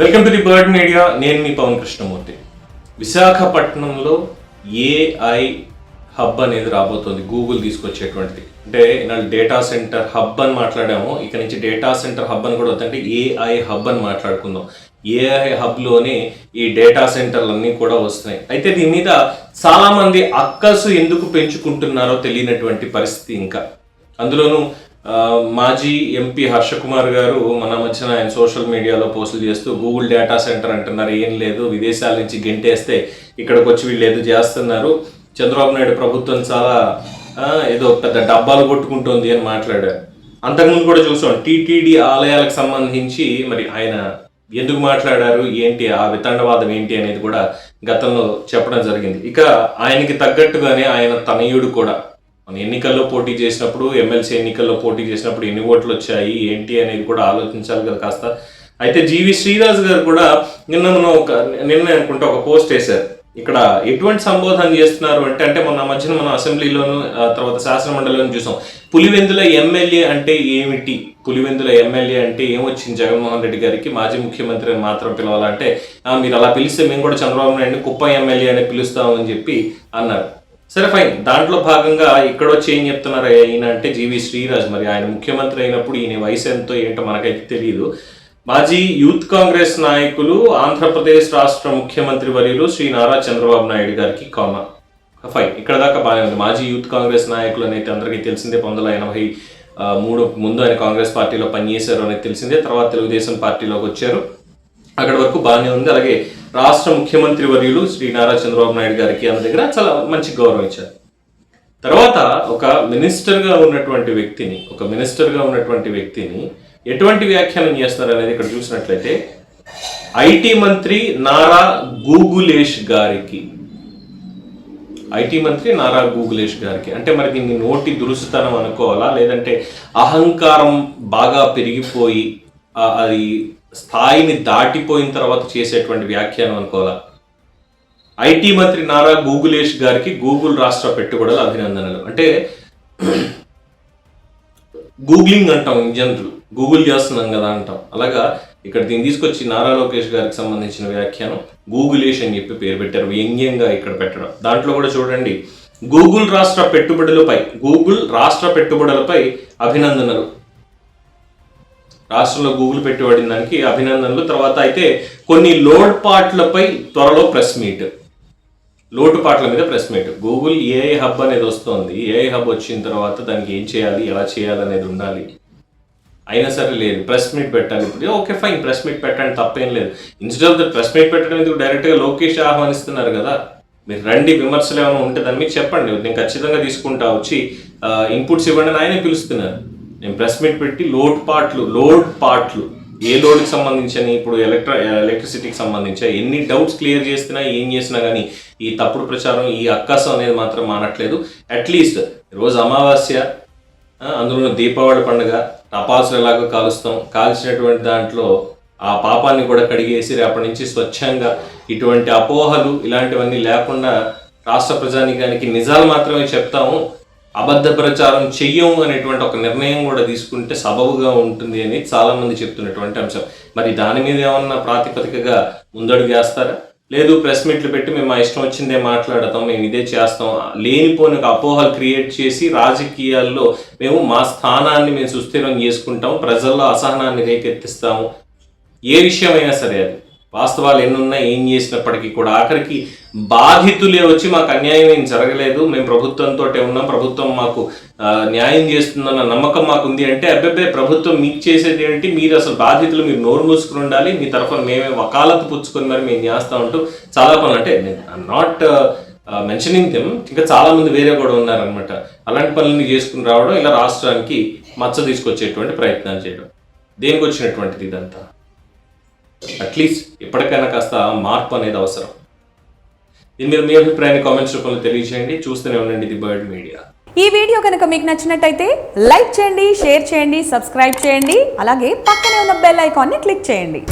Welcome to the bird media. నేను మీ పవన్ కృష్ణమూర్తి. విశాఖపట్నంలో ఏఐ హబ్ అనేది రాబోతోంది. గూగుల్ తీసుకొచ్చేటువంటిది. అంటే ఇవాళ డేటా సెంటర్ హబ్ అని మాట్లాడాము. ఇక నుంచి డేటా సెంటర్ హబ్ అని కూడా వద్దంటే ఏఐ హబ్ అని మాట్లాడుకుందాం. ఏఐ హబ్లోనే ఈ డేటా సెంటర్లన్నీ కూడా వస్తున్నాయి. అయితే దీని మీద చాలామంది అక్కసు ఎందుకు పెంచుకుంటున్నారో తెలియనటువంటి పరిస్థితి ఇంకా. అందులోనూ మాజీ ఎంపీ హర్ష కుమార్ గారు మన మధ్యన ఆయన సోషల్ మీడియాలో పోస్టులు చేస్తూ గూగుల్ డేటా సెంటర్ అంటున్నారు ఏం లేదు విదేశాల నుంచి గెంటేస్తే ఇక్కడికి వచ్చి వీళ్ళు ఏదో చేస్తున్నారు. చంద్రబాబు నాయుడు ప్రభుత్వం చాలా ఏదో పెద్ద డబ్బాలు కొట్టుకుంటుంది అని మాట్లాడారు. అంతకుముందు కూడా చూసాం టీటీడీ ఆలయాలకు సంబంధించి మరి ఆయన ఎందుకు మాట్లాడారు ఏంటి ఆ వితండవాదం ఏంటి అనేది కూడా గతంలో చెప్పడం జరిగింది. ఇక ఆయనకి తగ్గట్టుగానే ఆయన తనయుడు కూడా మన ఎన్నికల్లో పోటీ చేసినప్పుడు ఎమ్మెల్సీ ఎన్నికల్లో పోటీ చేసినప్పుడు ఎన్ని ఓట్లు వచ్చాయి ఏంటి అనేది కూడా ఆలోచించాలి కదా కాస్త. అయితే జీవి శ్రీరాజు గారు కూడా నిన్న మనం ఒక నిన్న అనుకుంటే ఒక పోస్ట్ వేశారు. ఇక్కడ ఎటువంటి సంబోధన చేస్తున్నారు అంటే అంటే మొన్న మధ్యన మనం అసెంబ్లీలోను తర్వాత శాసన మండలిలోను చూసాం. పులివెందుల ఎమ్మెల్యే అంటే ఏమిటి? పులివెందుల ఎమ్మెల్యే అంటే ఏమొచ్చింది? జగన్మోహన్ రెడ్డి గారికి మాజీ ముఖ్యమంత్రి అని మాత్రం పిలవాలంటే మీరు అలా పిలిస్తే మేము కూడా చంద్రబాబు నాయుడు కుప్ప ఎమ్మెల్యే అని పిలుస్తామని చెప్పి అన్నారు. సరే ఫైన్. దాంట్లో భాగంగా ఇక్కడ వచ్చి ఏం చెప్తున్నారు ఈయన అంటే జీవి శ్రీరాజ్. మరి ఆయన ముఖ్యమంత్రి అయినప్పుడు ఈయన వయసు ఎంతో ఏంటో మనకైతే తెలియదు మాజీ యూత్ కాంగ్రెస్ నాయకులు ఆంధ్రప్రదేశ్ రాష్ట్ర ముఖ్యమంత్రి వర్యులు శ్రీ నారా చంద్రబాబు నాయుడు గారికి కామా ఫైన్. ఇక్కడ దాకా బాగానే ఉంది. మాజీ యూత్ కాంగ్రెస్ నాయకులు అనేది అందరికీ తెలిసిందే. పంతొమ్మిది వందల ఎనభై మూడు ముందు ఆయన కాంగ్రెస్ పార్టీలో పనిచేశారు అనేది తెలిసిందే. తర్వాత తెలుగుదేశం పార్టీలోకి వచ్చారు. అక్కడ వరకు బాగానే ఉంది. అలాగే రాష్ట్ర ముఖ్యమంత్రి వర్యులు శ్రీ నారా చంద్రబాబు నాయుడు గారికి అన్న దగ్గర చాలా మంచి గౌరవం ఇచ్చారు. తర్వాత ఒక మినిస్టర్గా ఉన్నటువంటి వ్యక్తిని ఒక మినిస్టర్గా ఉన్నటువంటి వ్యక్తిని ఎటువంటి వ్యాఖ్యానం చేస్తున్నారు అనేది ఇక్కడ చూసినట్లయితే ఐటీ మంత్రి నారా గూగులేష్ గారికి ఐటీ మంత్రి నారా గూగులేష్ గారికి అంటే మరి దీన్ని నోటి దురుసుతనం అనుకోవాలా? లేదంటే అహంకారం బాగా పెరిగిపోయి అది స్థాయిని దాటిపోయిన తర్వాత చేసేటువంటి వ్యాఖ్యానం అనుకోవాలా? ఐటీ మంత్రి నారా గూగులేష్ గారికి గూగుల్ రాష్ట్ర పెట్టుబడుల అభినందనలు. అంటే గూగ్లింగ్ అంటాం జనరల్. గూగుల్ చేస్తున్నాం కదా అంటాం. అలాగా ఇక్కడ దీన్ని తీసుకొచ్చి నారా లోకేష్ గారికి సంబంధించిన వ్యాఖ్యానం గూగులేష్ అని చెప్పి పేరు పెట్టారు. వ్యంగ్యంగా ఇక్కడ పెట్టడం. దాంట్లో కూడా చూడండి. గూగుల్ రాష్ట్ర పెట్టుబడులపై గూగుల్ రాష్ట్ర పెట్టుబడులపై అభినందనలు. రాష్ట్రంలో గూగుల్ పెట్టుబడిన దానికి అభినందనలు. తర్వాత అయితే కొన్ని లోడ్పాట్లపై త్వరలో ప్రెస్ మీట్. లోటుపాట్ల మీద press meet. Google AI hub అనేది వస్తుంది. ఏఐ హబ్ వచ్చిన తర్వాత దానికి ఏం చేయాలి ఎలా చేయాలి అనేది ఉండాలి. అయినా సరే లేదు. ప్రెస్ మీట్ పెట్టాలి. ఇప్పుడు ఓకే ఫైన్. ప్రెస్ మీట్ పెట్టండి తప్పేం లేదు. Instead of the press meet పెట్టడం ఎందుకు? డైరెక్ట్గా లోకేష్ ఆహ్వానిస్తున్నారు కదా. మీరు రండి విమర్శలు ఏమైనా ఉంటుందని మీకు చెప్పండి. నేను ఖచ్చితంగా తీసుకుంటా వచ్చి ఇన్పుట్స్ ఇవ్వండి అని ఆయనే పిలుస్తున్నారు. నేను ప్రెస్ మీట్ పెట్టి లోడ్ పార్ట్లు లోడ్ పార్ట్లు ఏ లోడ్కి సంబంధించని ఇప్పుడు ఎలక్ట్ర ఎలక్ట్రిసిటీకి సంబంధించి ఎన్ని డౌట్స్ క్లియర్ చేసినా ఏం చేసినా కానీ ఈ తప్పుడు ప్రచారం ఈ అక్కసం అనేది మాత్రం మానట్లేదు. అట్లీస్ట్ రోజు అమావాస్య అందులో దీపావళి పండుగ టపాసులు ఎలాగో కాలుస్తాం. కాల్చినటువంటి దాంట్లో ఆ పాపాన్ని కూడా కడిగేసి రేపటి నుంచి స్వచ్ఛంగా ఇటువంటి అపోహలు ఇలాంటివన్నీ లేకుండా రాష్ట్ర ప్రజానికానికి నిజాలు మాత్రమే చెప్తాము. అబద్ధ ప్రచారం చెయ్యము అనేటువంటి ఒక నిర్ణయం కూడా తీసుకుంటే సబబుగా ఉంటుంది అని చాలామంది చెప్తున్నటువంటి అంశం. మరి దాని మీద ఏమన్నా ప్రాతిపదికగా ముందడుగు వేస్తారా? లేదు ప్రెస్ మీట్లు పెట్టి మేము మా ఇష్టం వచ్చిందే మాట్లాడతాం మేము ఇదే చేస్తాం. లేనిపోని ఒక అపోహలు క్రియేట్ చేసి రాజకీయాల్లో మేము మా స్థానాన్ని మేము సుస్థిరం చేసుకుంటాం ప్రజల్లో అసహనాన్ని రేకెత్తిస్తాము ఏ విషయమైనా సరే అది. వాస్తవాలు ఎన్నున్నా ఏం చేసినప్పటికీ కూడా ఆఖరికి బాధితులే వచ్చి మాకు అన్యాయం ఏం జరగలేదు. మేము ప్రభుత్వంతో ఉన్నాం. ప్రభుత్వం మాకు న్యాయం చేస్తుందన్న నమ్మకం మాకు ఉంది అంటే అబ్బాయి ప్రభుత్వం మీకు చేసేది ఏంటి? మీరు అసలు బాధితులు మీరు నోరు మూసుకుని ఉండాలి. మీ తరఫున మేమే వకాలతు పుచ్చుకొని మరి మేము చేస్తా ఉంటూ చాలా పనులు. అంటే నాట్ మెన్షనింగ్ దెమ్ ఇంకా చాలా మంది వేరే కూడా ఉన్నారనమాట అలాంటి పనులను చేసుకుని రావడం ఇలా రాష్ట్రానికి మచ్చ తీసుకొచ్చేటువంటి ప్రయత్నాలు చేయడం. దేనికి వచ్చినటువంటిది ఇదంతా? అట్లీస్ట్ ఇప్పటికైనా కాస్త మార్పు అనేది అవసరం. దీని మీద మీ అభిప్రాయాన్ని కామెంట్స్ రూపంలో తెలియజేయండి. చూస్తూనే ఉండండి ఇది బర్డ్ మీడియా. ఈ వీడియో కనుక మీకు నచ్చినట్టయితే లైక్ చేయండి షేర్ చేయండి సబ్స్క్రైబ్ చేయండి. అలాగే పక్కనే ఉన్న బెల్ ఐకాన్ని క్లిక్ చేయండి.